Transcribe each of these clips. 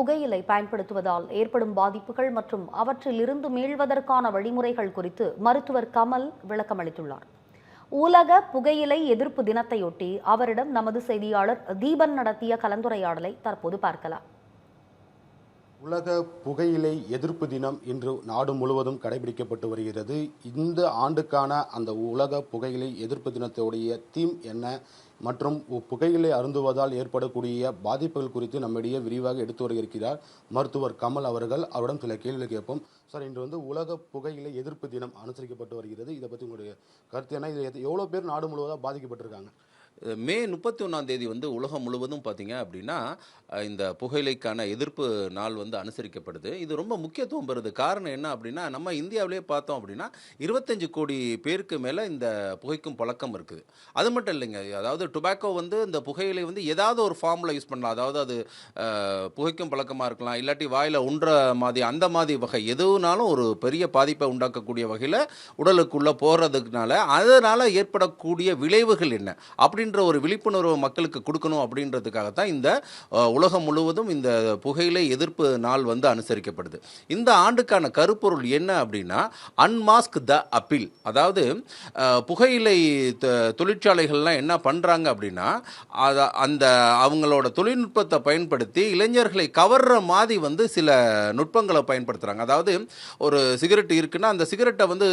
புகையிலை பயன்படுத்துவதால் ஏற்படும் பாதிப்புகள் மற்றும் அவற்றிலிருந்து மீள்வதற்கான வழிமுறைகள் குறித்து மருத்துவர் கமல் விளக்கமளித்துள்ளார். உலக புகையிலை எதிர்ப்பு தினத்தையொட்டி அவரிடம் நமது செய்தியாளர் தீபன் நடத்திய கலந்துரையாடலை தற்போது பார்க்கலாம். உலக புகையிலை எதிர்ப்பு தினம் இன்று நாடு முழுவதும் கடைபிடிக்கப்பட்டு வருகிறது. இந்த ஆண்டுக்கான அந்த உலக புகையிலை எதிர்ப்பு தினத்துடைய தீம் என்ன மற்றும் புகையிலை அருந்துவதால் ஏற்படக்கூடிய பாதிப்புகள் குறித்து நம்மிடையே விரிவாக எடுத்து வருகிறார் மருத்துவர் கமல் அவர்கள். அவரிடம் சில கேள்விகள் கேட்போம். சார் இன்று வந்து உலக புகையிலை எதிர்ப்பு தினம் அனுசரிக்கப்பட்டு வருகிறது. இதை பற்றி உங்களுடைய கருத்து என்ன? இது எவ்வளோ பேர் நாடு முழுவதாக பாதிக்கப்பட்டிருக்காங்க? மே முப்பத்தி ஒன்றாம் தேதி வந்து உலகம் முழுவதும் பார்த்தீங்க அப்படின்னா இந்த புகையிலைக்கான எதிர்ப்பு நாள் வந்து அனுசரிக்கப்படுது. இது ரொம்ப முக்கியத்துவம் பெறுது. காரணம் என்ன அப்படின்னா நம்ம இந்தியாவிலே பார்த்தோம் அப்படின்னா இருபத்தஞ்சு கோடி பேருக்கு மேலே இந்த புகைக்கும் பழக்கம் இருக்குது. அது மட்டும் இல்லைங்க. அதாவது டொபாக்கோ வந்து இந்த புகையிலை வந்து ஏதாவது ஒரு ஃபார்மில் யூஸ் பண்ணலாம். அதாவது அது புகைக்கும் பழக்கமாக இருக்கலாம். இல்லாட்டி வாயில் உண்ற மாதிரி அந்த மாதிரி வகை எதுனாலும் ஒரு பெரிய பாதிப்பை உண்டாக்கக்கூடிய வகையில் உடலுக்குள்ளே போகிறதுனால அதனால் ஏற்படக்கூடிய விளைவுகள் என்ன? அப்படின்னு அப்படின்ற ஒரு விழிப்புணர்வு மக்களுக்கு கொடுக்கணும் அப்படின்றதுக்காகத்தான் இந்த உலகம் முழுவதும் இந்த புகையிலை எதிர்ப்பு நாள் வந்து அனுசரிக்கப்படுது. இந்த ஆண்டுக்கான கருப்பொருள் என்ன அப்படின்னா அன்மாஸ்க் த அப்பீல் அதாவது புகையிலை தொழிற்சாலைகள்லாம் என்ன பண்ணுறாங்க அப்படின்னா அதை அந்த அவங்களோட தொழில்நுட்பத்தை பயன்படுத்தி இளைஞர்களை கவர்ற மாதிரி வந்து சில நுட்பங்களை பயன்படுத்துகிறாங்க அதாவது ஒரு சிகரெட் இருக்குன்னா அந்த சிகரெட்டை வந்து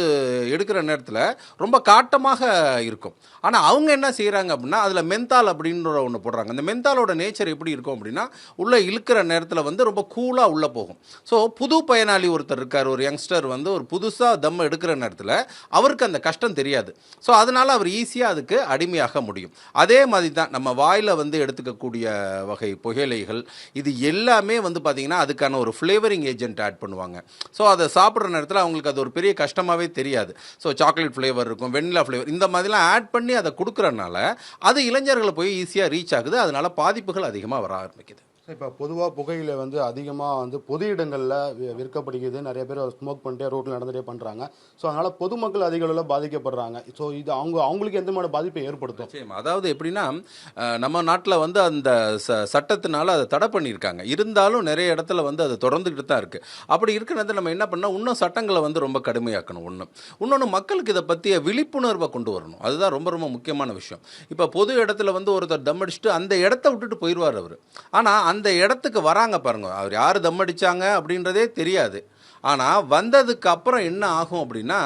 எடுக்கிற நேரத்தில் ரொம்ப காட்டமாக இருக்கும். ஆனால் அவங்க என்ன செய்கிறாங்க அப்படின்னா அதில் மென்தால் அப்படின்ற ஒன்று போடுறாங்க. அந்த மென்தாலோட நேச்சர் எப்படி இருக்கும் அப்படின்னா உள்ளே இழுக்கிற நேரத்தில் வந்து ரொம்ப கூலாக உள்ளே போகும். ஸோ புது பயனாளி ஒருத்தர் இருக்கார் ஒரு யங்ஸ்டர் வந்து ஒரு புதுசாக தம் எடுக்கிற நேரத்தில் அவருக்கு அந்த கஷ்டம் தெரியாது. ஸோ அதனால் அவர் ஈஸியாக அதுக்கு அடிமையாக முடியும். அதே மாதிரி தான் நம்ம வாயில் வந்து எடுத்துக்கக்கூடிய வகை புகையிலைகள் இது எல்லாமே வந்து பார்த்திங்கன்னா அதுக்கான ஒரு ஃப்ளேவரிங் ஏஜென்ட் ஆட் பண்ணுவாங்க. ஸோ அதை சாப்பிட்ற நேரத்தில் அவங்களுக்கு அது ஒரு பெரிய கஷ்டமாகவே தெரியாது. ஸோ சாக்லேட் ஃப்ளேவர் இருக்கும் வெண்ணிலா ஃப்ளேவர் இந்த மாதிரிலாம் ஆட் பண்ணி அதை கொடுக்குறனால அது இளைஞர்களை போய் ஈஸியாக ரீச் ஆகுது. அதனால் பாதிப்புகள் அதிகமாக வர ஆரம்பிக்குது. இப்போ பொதுவாக புகையில வந்து அதிகமாக வந்து பொது இடங்களில் விற்கப்படுகிறது. நிறைய பேர் ஸ்மோக் பண்ணிட்டே ரோட்டில் நடந்துட்டே பண்ணுறாங்க ஸோ அதனால் பொதுமக்கள் அதிக அளவில் பாதிக்கப்படுறாங்க. ஸோ இது அவங்க அவங்களுக்கு எந்த மாதிரி பாதிப்பை ஏற்படுத்தும்? அதாவது எப்படின்னா நம்ம நாட்டில் வந்து அந்த ச சட்டத்தினால அதை தடை பண்ணியிருக்காங்க. இருந்தாலும் நிறைய இடத்துல வந்து அது தொடர்ந்துக்கிட்டு தான் இருக்குது அப்படி இருக்கிற நேரத்தில் நம்ம என்ன பண்ணால் இன்னும் சட்டங்களை வந்து ரொம்ப கடுமையாக்கணும் ஒன்று இன்னொன்று மக்களுக்கு இதை பற்றிய விழிப்புணர்வை கொண்டு வரணும். அதுதான் ரொம்ப ரொம்ப முக்கியமான விஷயம். இப்போ பொது இடத்துல வந்து ஒருத்தர் தம் அடிச்சுட்டு அந்த இடத்த விட்டுட்டு போயிடுவார் அவர். ஆனால் அந்த அந்த இடத்துக்கு வராங்க பாருங்க. அவர் யார் தம் அடித்தாங்க அப்படின்றதே தெரியாது. ஆனால் வந்ததுக்கு அப்புறம் என்ன ஆகும் அப்படின்னா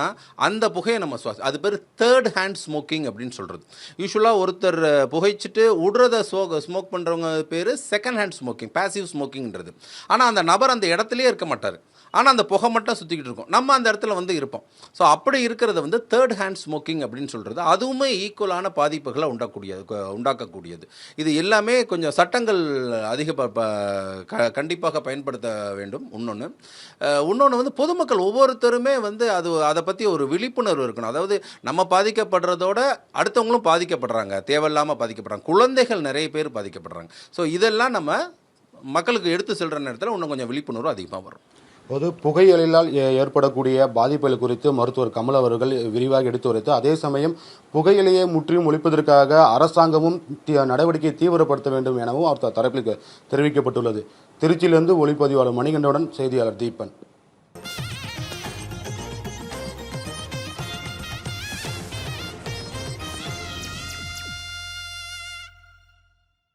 அந்த புகையை நம்ம சுவாசி அது பேர் தேர்ட் ஹேண்ட் ஸ்மோக்கிங் அப்படின்னு சொல்கிறது யூஸ்வலாக ஒருத்தர் புகைச்சிட்டு விடுறத ஸ்மோ ஸ்மோக் பண்ணுறவங்க பேர் செகண்ட் ஹேண்ட் ஸ்மோக்கிங் பேசிவ் ஸ்மோக்கிங்ன்றது ஆனால் அந்த நபர் அந்த இடத்துலையே இருக்க மாட்டார். ஆனால் அந்த புகை மட்டும் சுற்றிக்கிட்டு இருக்கும். நம்ம அந்த இடத்துல வந்து இருப்போம். ஸோ அப்படி இருக்கிறத வந்து தேர்ட் ஹேண்ட் ஸ்மோக்கிங் அப்படின்னு சொல்கிறது அதுவுமே ஈக்குவலான பாதிப்புகளை உண்டாக்கூடியது உண்டாக்கக்கூடியது. இது எல்லாமே கொஞ்சம் சட்டங்கள் அதிக கண்டிப்பாக பயன்படுத்த வேண்டும். இன்னொன்று இன்னொன்று வந்து பொதுமக்கள் ஒவ்வொருத்தருமே வந்து அது அதை பற்றி ஒரு விழிப்புணர்வு இருக்கணும். அதாவது நம்ம பாதிக்கப்படுறதோட அடுத்தவங்களும் பாதிக்கப்படுறாங்க. தேவையில்லாமல் பாதிக்கப்படுறாங்க. குழந்தைகள் நிறைய பேர் பாதிக்கப்படுறாங்க. ஸோ இதெல்லாம் நம்ம மக்களுக்கு எடுத்து செல்கிற நேரத்தில் இன்னும் கொஞ்சம் விழிப்புணர்வு அதிகமாக வரும். பொது புகையிலால் ஏ- ஏற்படக்கூடிய பாதிப்புகள் குறித்து மருத்துவர் கமல் அவர்கள் விரிவாக எடுத்து உரைத்து அதே சமயம் புகையிலையை முற்றிலும் ஒழிப்பதற்காக அரசாங்கமும் நடவடிக்கையை தீவிரப்படுத்த வேண்டும் எனவும் அவர் தரப்பில் தெரிவிக்கப்பட்டுள்ளது. திருச்சியிலிருந்து ஒளிப்பதிவாளர் மணிகண்டனுடன் செய்தியாளர் தீபன்.